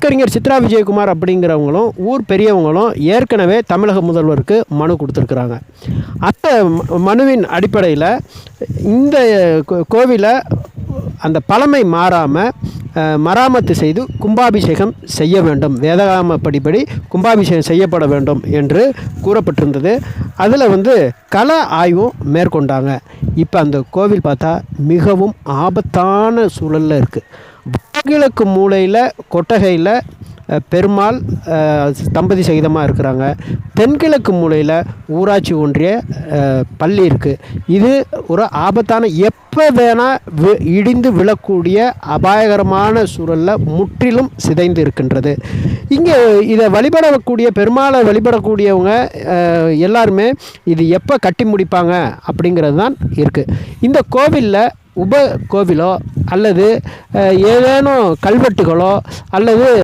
வழக்கறிஞர் சித்ரா விஜயகுமார் அப்படிங்கிறவங்களும் ஊர் பெரியவங்களும் ஏற்கனவே தமிழக முதல்வருக்கு மனு கொடுத்துருக்குறாங்க. அந்த மனுவின் அடிப்படையில் இந்த கோ- கோவிலை அந்த பழமை மாறாமல் மராமத்து செய்து கும்பாபிஷேகம் செய்ய வேண்டும். வேதகாம படிப்படி கும்பாபிஷேகம் செய்யப்பட வேண்டும் என்று கூறப்பட்டிருந்தது. அதில் வந்து கல ஆய்வும் மேற்கொண்டாங்க. இப்போ அந்த கோவில் பார்த்தா மிகவும் ஆபத்தான சூழலில் இருக்குது கிழக்கு மூலையில் கொட்டகையில் பெருமாள் தம்பதி சகிதமாக இருக்கிறாங்க. தென்கிழக்கு மூலையில் ஊராட்சி ஒன்றிய பள்ளி இருக்குது இது ஒரு ஆபத்தான எப்போ வேணால் வி இடிந்து விழக்கூடிய அபாயகரமான சூழலில் முற்றிலும் சிதைந்து இருக்கின்றது. இங்கே இதை வழிபடக்கூடிய பெருமாளை வழிபடக்கூடியவங்க எல்லாருமே இது எப்போ கட்டி முடிப்பாங்க அப்படிங்கிறது தான் இருக்குது இந்த கோவிலில் உப கோவிலோ அல்லது ஏதேனும் கல்வெட்டுகளோ அல்லது